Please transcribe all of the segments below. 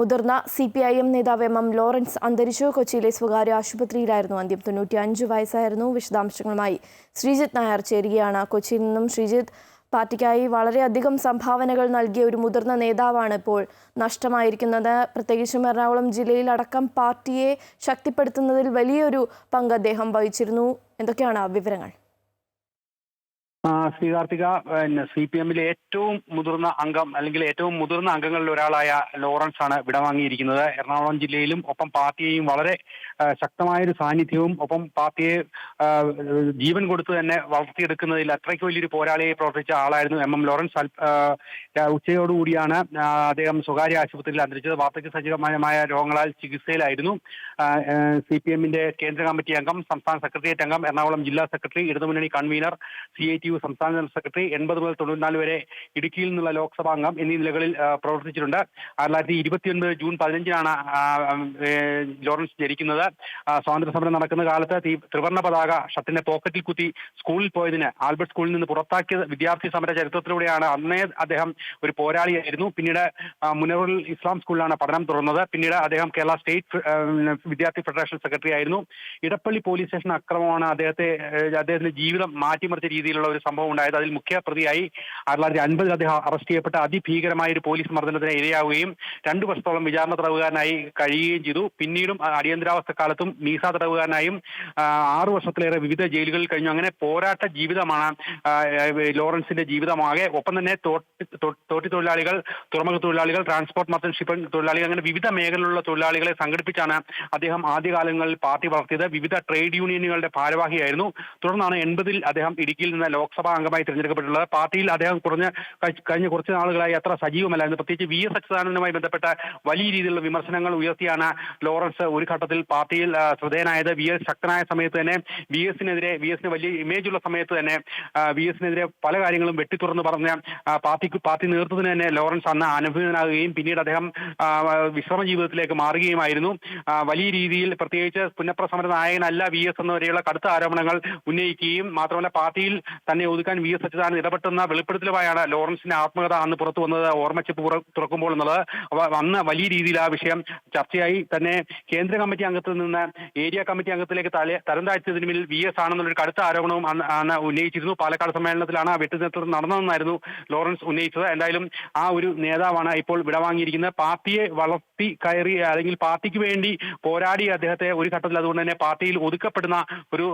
മുതിർന്ന C P I M നേതാവ് M M Lawrence അന്തരിച്ചു. കൊച്ചിയിലെ സ്വകാര്യ ആശുപത്രിയിലായിരുന്നു അന്ത്യം. തൊണ്ണൂറ്റി അഞ്ച് വയസ്സായിരുന്നു വിശദാംശങ്ങളുമായി ശ്രീജിത്ത് നായർ ചേരുകയാണ്. കൊച്ചിയിൽ നിന്നും ശ്രീജിത്ത് പാർട്ടിക്കായി വളരെയധികം സംഭാവനകൾ നൽകിയ ഒരു മുതിർന്ന നേതാവാണ് ഇപ്പോൾ നഷ്ടമായിരിക്കുന്നത്. പ്രത്യേകിച്ചും എറണാകുളം ജില്ലയിലടക്കം പാർട്ടിയെ ശക്തിപ്പെടുത്തുന്നതിൽ വലിയൊരു പങ്ക് അദ്ദേഹം വഹിച്ചിരുന്നു. എന്തൊക്കെയാണ് വിവരങ്ങൾ? ശ്രീ കാർത്തിക പിന്നെ സി പി എമ്മിലെ ഏറ്റവും മുതിർന്ന അംഗം അല്ലെങ്കിൽ ഏറ്റവും മുതിർന്ന അംഗങ്ങളിൽ ഒരാളായ ലോറൻസ് ആണ് വിടവാങ്ങിയിരിക്കുന്നത്. എറണാകുളം ജില്ലയിലും ഒപ്പം പാർട്ടിയെയും വളരെ ശക്തമായ ശക്തമായൊരു സാന്നിധ്യവും ഒപ്പം പാർട്ടിയെ ജീവൻ കൊടുത്തു തന്നെ വളർത്തിയെടുക്കുന്നതിൽ അത്രയ്ക്ക് വലിയൊരു പോരാളിയെ പ്രവർത്തിച്ച ആളായിരുന്നു എം. എം. ലോറൻസ്. ഉച്ചയോടുകൂടിയാണ് അദ്ദേഹം സ്വകാര്യ ആശുപത്രിയിൽ അന്തരിച്ചത്. വാർദ്ധക്യ സജീവമായ രോഗങ്ങളാൽ ചികിത്സയിലായിരുന്നു. സി പി എമ്മിന്റെ കേന്ദ്ര കമ്മിറ്റി അംഗം സംസ്ഥാന സെക്രട്ടേറിയറ്റ് അംഗം എറണാകുളം ജില്ലാ സെക്രട്ടറി ഇടതുമുന്നണി convener C I T U സംസ്ഥാന ജനറൽ സെക്രട്ടറി എൺപത് മുതൽ തൊണ്ണൂറ്റിനാല് വരെ ഇടുക്കിയിൽ നിന്നുള്ള ലോക്സഭാ അംഗം എന്നീ നിലകളിൽ പ്രവർത്തിച്ചിട്ടുണ്ട്. ആയിരത്തി ഇരുപത്തിയൊൻപത് ജൂൺ പതിനഞ്ചിനാണ് ലോറൻസ് ജനിക്കുന്നത്. സ്വാതന്ത്ര്യ സമരം നടക്കുന്ന കാലത്ത് ത്രിവർണ പതാക ഷർട്ടിന്റെ പോക്കറ്റിൽ കുത്തി സ്കൂളിൽ പോയതിന് ആൽബർട്ട് സ്കൂളിൽ നിന്ന് പുറത്താക്കിയ വിദ്യാർത്ഥി സമര ചരിത്രത്തിലൂടെയാണ് അന്നേ അദ്ദേഹം ഒരു പോരാളിയായിരുന്നു. പിന്നീട് മുനവറൽ ഇസ്ലാം സ്കൂളിലാണ് പഠനം തുടർന്നത്. പിന്നീട് അദ്ദേഹം കേരള സ്റ്റേറ്റ് വിദ്യാർത്ഥി ഫെഡറേഷൻ സെക്രട്ടറി ആയിരുന്നു ഇടപ്പള്ളി പോലീസ് സ്റ്റേഷൻ അക്രമമാണ് അദ്ദേഹത്തെ അദ്ദേഹത്തിന്റെ ജീവിതം മാറ്റിമറിച്ച രീതിയിലുള്ള ഒരു സംഭവം ഉണ്ടായത്. അതിൽ മുഖ്യ പ്രതിയായി ആയിരത്തി തൊള്ളായിരത്തി അൻപതിൽ അദ്ദേഹം അറസ്റ്റ് ചെയ്യപ്പെട്ട അതിഭീകരമായ ഒരു പോലീസ് മർദ്ദനത്തിന് ഇരയാവുകയും രണ്ടു വർഷത്തോളം വിചാരണ തടവുകാരനായി കഴിയുകയും ചെയ്തു. പിന്നീടും അടിയന്തരാവസ്ഥ കാലത്തും മീസ തടവുകാരനായും ആറു വർഷത്തിലേറെ വിവിധ ജയിലുകളിൽ കഴിഞ്ഞു. അങ്ങനെ പോരാട്ട ജീവിതമാണ് ലോറൻസിന്റെ ജീവിതമാകെ ഒപ്പം തന്നെ തോട്ടി തൊഴിലാളികൾ തുറമുഖ തൊഴിലാളികൾ ട്രാൻസ്പോർട്ട് മർച്ചന്റ് തൊഴിലാളികൾ അങ്ങനെ വിവിധ മേഖലയിലുള്ള തൊഴിലാളികളെ സംഘടിപ്പിച്ചാണ് അദ്ദേഹം ആദ്യകാലങ്ങളിൽ പാർട്ടി വളർത്തിയത്. വിവിധ ട്രേഡ് യൂണിയനുകളുടെ ഭാരവാഹിയായിരുന്നു. തുടർന്നാണ് എൺപതിൽ അദ്ദേഹം ഇടുക്കിയിൽ നിന്ന് ലോക്സഭാ അംഗമായി തിരഞ്ഞെടുക്കപ്പെട്ടുള്ളത് പാർട്ടിയിൽ അദ്ദേഹം കുറഞ്ഞ കഴി- കഴിഞ്ഞ കുറച്ച് നാളുകളായി അത്ര സജീവമല്ലായിരുന്നു. പ്രത്യേകിച്ച് വി എസ് അച്യുതാനന്ദനുമായി ബന്ധപ്പെട്ട വലിയ രീതിയിലുള്ള വിമർശനങ്ങൾ ഉയർത്തിയാണ് ലോറൻസ് ഒരു ഘട്ടത്തിൽ പാർട്ടിയിൽ ശ്രദ്ധേയനായത്. വി എസ് ശക്തനായ സമയത്ത് തന്നെ വി എസിനെതിരെ വി എസിന് വലിയ ഇമേജ് ഉള്ള സമയത്ത് തന്നെ വി എസിനെതിരെ പല കാര്യങ്ങളും വെട്ടിത്തുറന്ന് പറഞ്ഞ പാർട്ടിക്ക് പാർട്ടി നേതൃത്വത്തിന് തന്നെ ലോറൻസ് അന്ന് അനുഭവനാകുകയും പിന്നീട് അദ്ദേഹം വിശ്രമ ജീവിതത്തിലേക്ക് മാറുകയുമായിരുന്നു. വലിയ രീതിയിൽ പ്രത്യേകിച്ച് പുന്നപ്ര സമര നായകനല്ല വി എസ് എന്നവരെയുള്ള കടുത്ത ആരോപണങ്ങൾ ഉന്നയിക്കുകയും മാത്രമല്ല പാർട്ടിയിൽ തന്നെ ഒതുക്കാൻ വി എസ് അച്യുതാനന്ദൻ ഇടപെട്ടുന്ന വെളിപ്പെടുത്തലുമായാണ് ലോറൻസിന്റെ ആത്മകഥ അന്ന് പുറത്തു വന്നത്. ഓർമ്മച്ചപ്പ് തുറക്കുമ്പോൾ എന്നുള്ളത്. അന്ന് വലിയ രീതിയിൽ ആ വിഷയം ചർച്ചയായി. തന്നെ കേന്ദ്ര കമ്മിറ്റി അംഗത്തിൽ നിന്ന് ഏരിയ കമ്മിറ്റി അംഗത്തിലേക്ക് തല തരം താഴ്ത്തിയതിന് മുന്നിൽ വി എസ് ആണെന്നുള്ളൊരു കടുത്ത ആരോപണവും അന്ന് ഉന്നയിച്ചിരുന്നു. പാലക്കാട് സമ്മേളനത്തിലാണ് ആ വെട്ടുനേതൃത്വം നടന്നതെന്നായിരുന്നു ലോറൻസ് ഉന്നയിച്ചത്. എന്തായാലും ആ ഒരു നേതാവാണ് ഇപ്പോൾ വിടവാങ്ങിയിരിക്കുന്നത്. പാർട്ടിയെ വളർത്തി കയറി അല്ലെങ്കിൽ പാർട്ടിക്ക് വേണ്ടി പോരാടി അദ്ദേഹത്തെ ഒരു ഘട്ടത്തിൽ അതുകൊണ്ട് തന്നെ പാർട്ടിയിൽ ഒതുക്കപ്പെടുന്ന ഒരു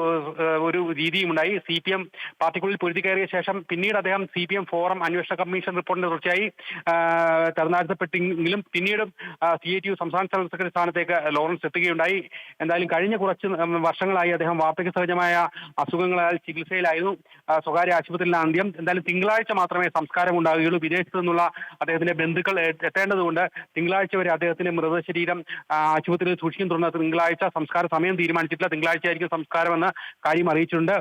ഒരു രീതിയും ഉണ്ടായി സി പി എം പാർട്ടിക്കുള്ളിൽ പൊരുതി കയറിയ ശേഷം പിന്നീട് അദ്ദേഹം സി പി എം ഫോറം അന്വേഷണ കമ്മീഷൻ റിപ്പോർട്ടിന് തുടർച്ചയായി തെരഞ്ഞെടുക്കപ്പെട്ടെങ്കിലും പിന്നീടും സി ഐ ടി യു സംസ്ഥാന ജനറൽ സെക്രട്ടറി സ്ഥാനത്തേക്ക് ലോറൻസ് എത്തുകയുണ്ടായി. എന്തായാലും കഴിഞ്ഞ കുറച്ച് വർഷങ്ങളായി അദ്ദേഹം വാർദ്ധക്യ സഹജമായ അസുഖങ്ങളാൽ ചികിത്സയിലായിരുന്നു സ്വകാര്യ ആശുപത്രിയിലാണ് ആദ്യം എന്തായാലും തിങ്കളാഴ്ച മാത്രമേ സംസ്കാരം ഉണ്ടാകുകയുള്ളൂ വിദേശത്ത് നിന്നുള്ള അദ്ദേഹത്തിന്റെ ബന്ധുക്കൾ എത്തേണ്ടതുകൊണ്ട് തിങ്കളാഴ്ച വരെ അദ്ദേഹത്തിന്റെ മൃതശരീരം ആശുപത്രിയിൽ സൂക്ഷിക്കും. തുടർന്ന് തിങ്കളാഴ്ച സംസ്കാര സമയം തീരുമാനിച്ചിട്ടില്ല. തിങ്കളാഴ്ച ആയിരിക്കും സംസ്കാരമെന്ന് കാര്യം അറിയിച്ചിട്ടുണ്ട്.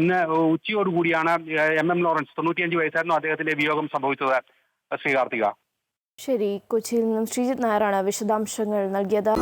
ഇന്ന് ഉച്ചയോടുകൂടിയാണ് എം എം ലോറൻസ് തൊണ്ണൂറ്റിയഞ്ച് വയസ്സായിരുന്നു അദ്ദേഹത്തിന്റെ വിയോഗം സംഭവിച്ചത് ശ്രീ കാർത്തിക. ശരി കൊച്ചിയിൽ നിന്നും ശ്രീജിത് നായരാണ് വിശദാംശങ്ങൾ നൽകിയത്.